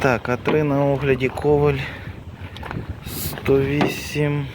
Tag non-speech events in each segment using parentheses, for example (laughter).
Так, А3 на огляді Коваль 108.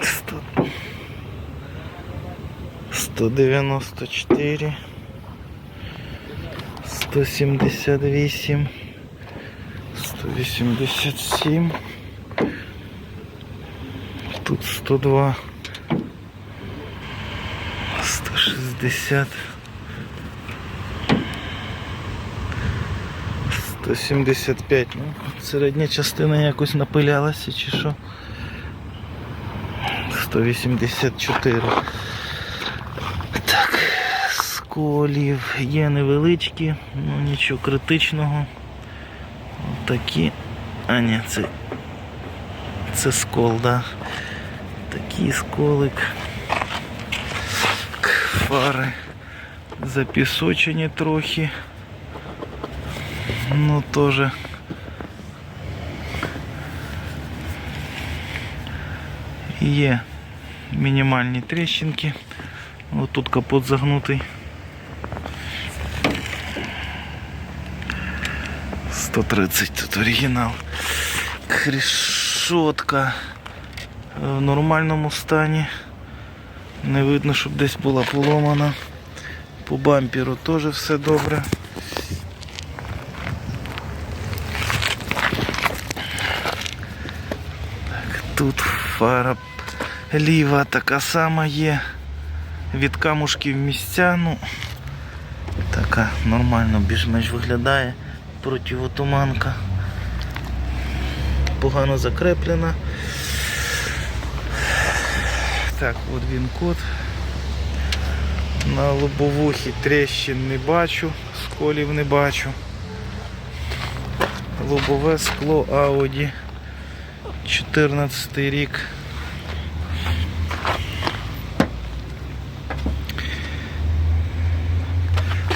100, 194. 178. 187. Тут 102. 160. 175. Ну, середня частина якось напилялася чи що. 184. Так, сколів є невеличкі, ну нічого критичного. Такі. А ні, це. Це скол, да. Такий сколик. Фари запісочені трохи. Ну тоже є мінімальні тріщинки. Ось тут капот загнутий. 130 тут оригінал. Решетка в нормальному стані. Не видно, щоб десь була поломана. По бамперу теж все добре. Тут фара ліва така сама є. Від камушків місця, ну така нормально більш-менш виглядає противотуманка. Погано закреплена. Так, от він код. На лобовухі тріщин не бачу, сколів не бачу. Лобове скло Audi. 14 рік.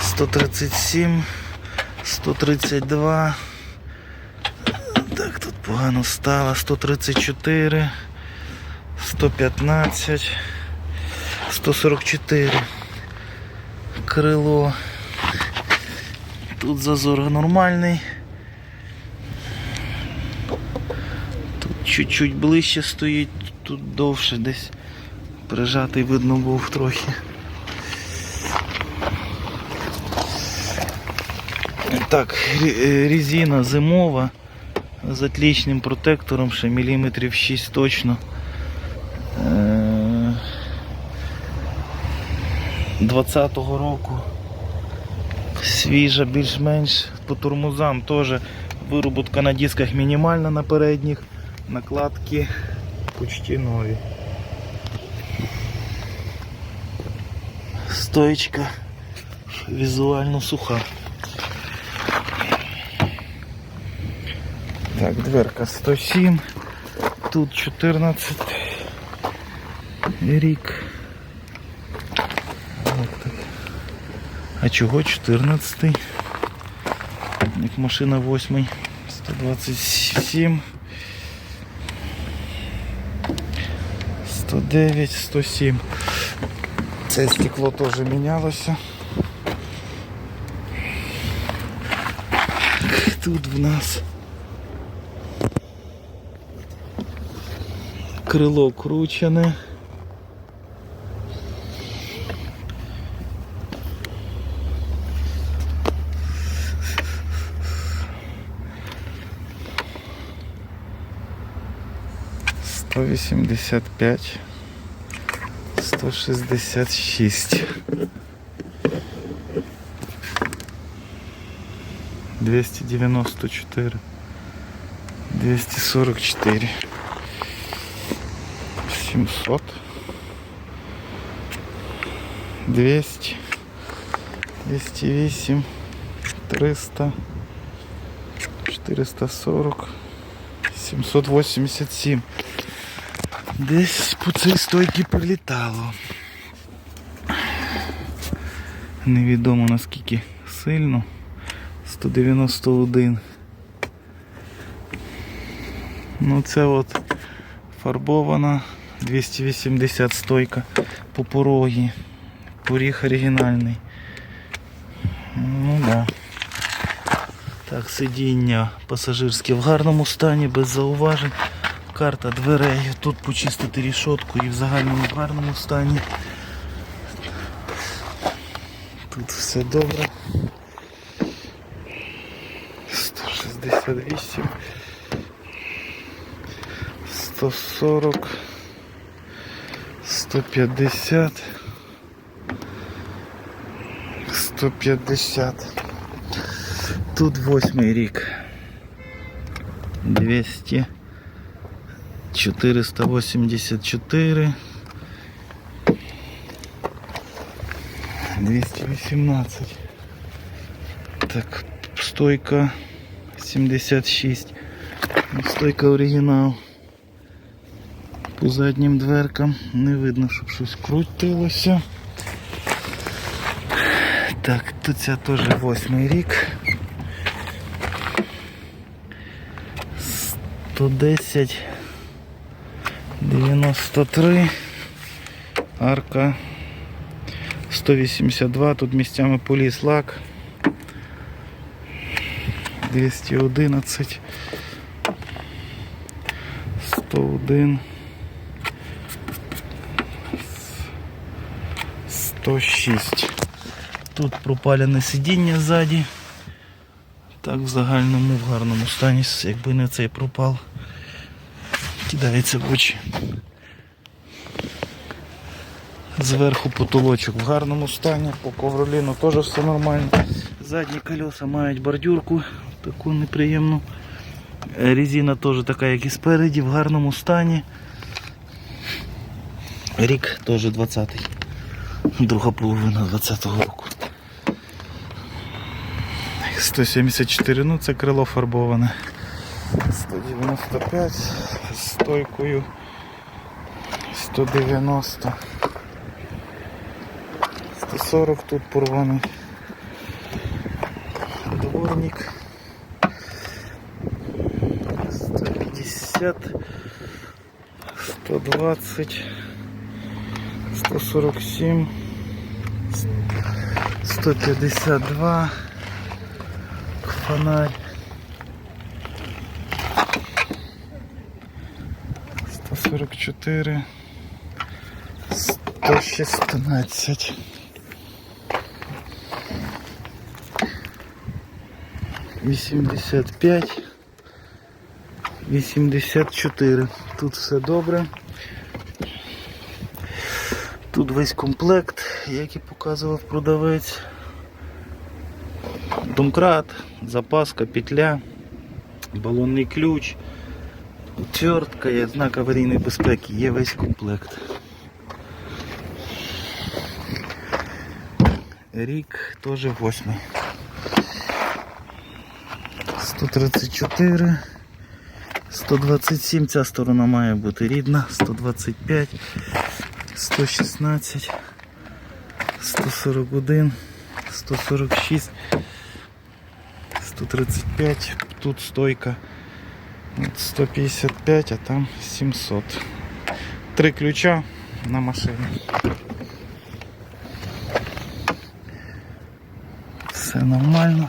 Сто тридцять сім, сто тридцять два. Так, тут погано стало. Сто тридцять чотири, сто п'ятнадцять, сто сорок чотири. Крило. Тут зазор нормальний. Чуть-чуть ближче стоїть, тут довше десь прижатий видно був трохи. Так, рі- резина зимова з отличним протектором, ще міліметрів 6 точно. Е, 20-го року. Свіжа більш-менш по тормозам теж вироботка на дисках мінімальна на передніх накладки почти нові. Стоечка візуально суха. Так, дверка 107, тут 14 рік. От так. А чого 14? Як машина 8, 127. 109, 107. Це стекло теж мінялося. Тут в нас крило кручене. Сто вісімдесят п'ять. 166. 294. 244. 700. 200. 208. 300. 440. 787. Десь по цій стойці прилітало. Невідомо наскільки сильно. 191. Ну це от фарбована 280 стойка по порогі. Поріг оригінальний. Ну да. Так, сидіння пасажирське в гарному стані, без зауважень. Карта дверей. Тут почистити рішотку і в загальному гарному стані. Тут все добре. 168. 140. 150. 150. Тут восьмий рік. 200. 484. 218. Так, стойка 76. Стойка оригінал. По заднім дверкам не видно, щоб щось крутилося. Так, тут ця теж восьмий рік. 110 93 арка. 182, тут місцями поліз лак. 211 101 106 Тут пропалене сидіння ззаді. Так в загальному в гарному стані, якби не цей пропал. Кидається в очі. Зверху потолочок в гарному стані, по ковроліну теж все нормально. Задні колеса мають бордюрку, таку неприємну. Резина теж така, як і спереді, в гарному стані. Рік теж 20-й. Друга половина 20-го року. 174, ну це крило фарбоване. 195 з стойкою. 190. 140 тут порваний. Дворник. 150. 120. 147. 152 фонарь. 144, 116. Вісімдесят п'ять, вісімдесят чотири. Тут все добре. Тут весь комплект, як і показував продавець. Домкрат, запаска, петля, балонний ключ, отвертка, є знак аварійної безпеки, є весь комплект. Рік теж восьмий. 134, 127, ця сторона має бути рідна, 125, 116, 141, 146. 135, тут стойка 155, а там 700. Три ключа на машині. Все нормально.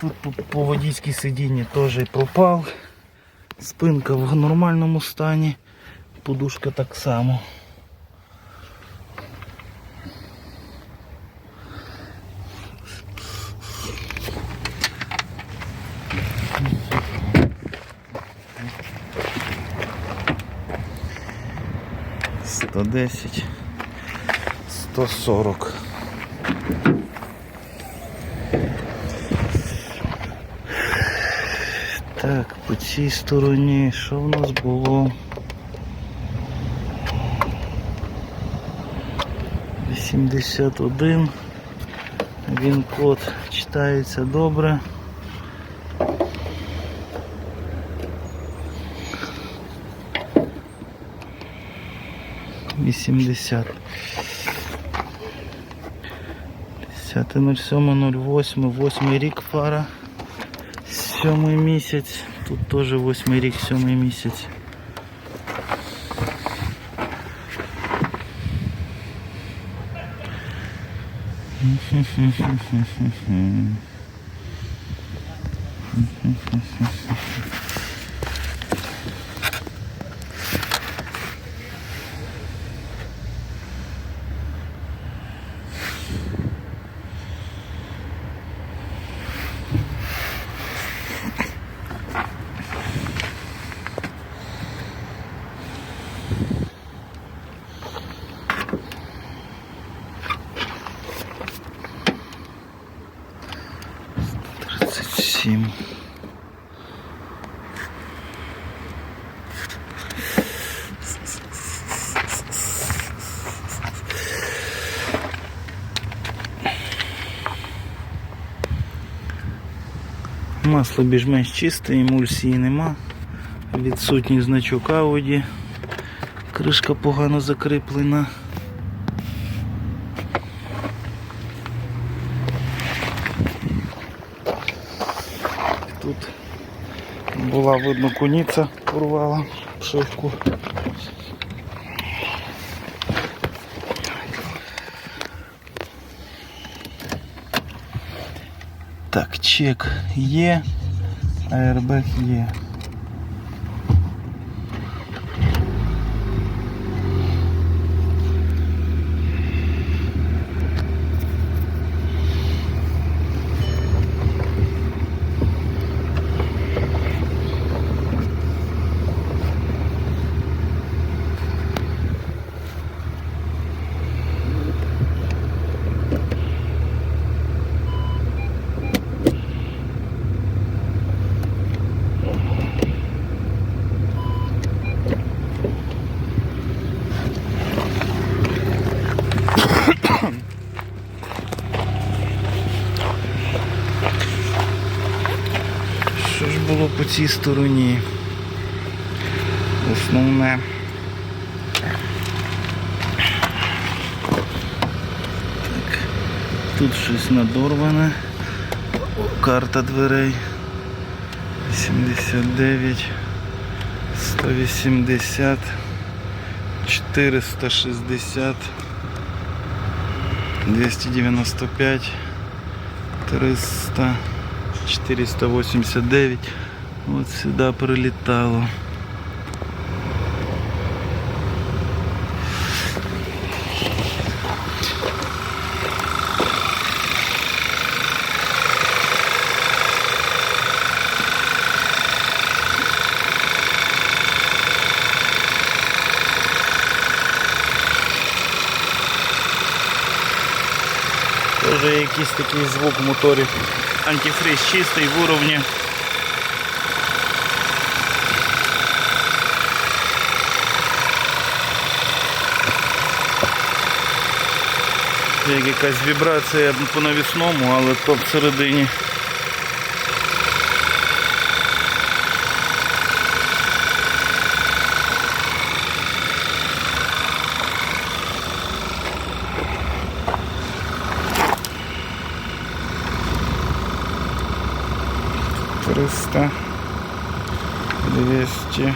Тут по, водійській сидінні теж пропав. Спинка в нормальному стані, подушка так само. Сто десять, сто сорок. Так, по цій стороні що в нас було? 81. Він код читається добре. Вісімдесят. 10.07.08, восьмий рік фара. Сьомий місяць. Тут теж восьмий рік, сьомий місяць. Тридцать (laughs) Масло більш-менш чисте, емульсії нема. Відсутній значок Audi. Кришка погано закріплена. Тут була видно куніця порвала пшивку. Так, чек є, аербек є. Було по цій стороні? Основне. Так. Тут щось надорване. Карта дверей. 79, 180, 460, 295, 300. 489. вот сюда пролетало Тоже якийсь такие звук моторів. Антифриз чистий в уровні. Як якась вібрація по навісному, але то всередині. Триста, двести.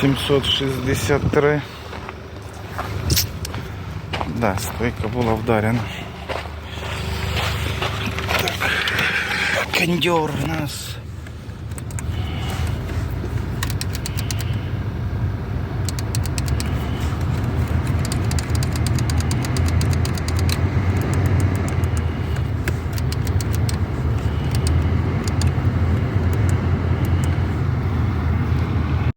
Сімсот шістдесят три. Да, стойка була вдарена. Так. Кондер у нас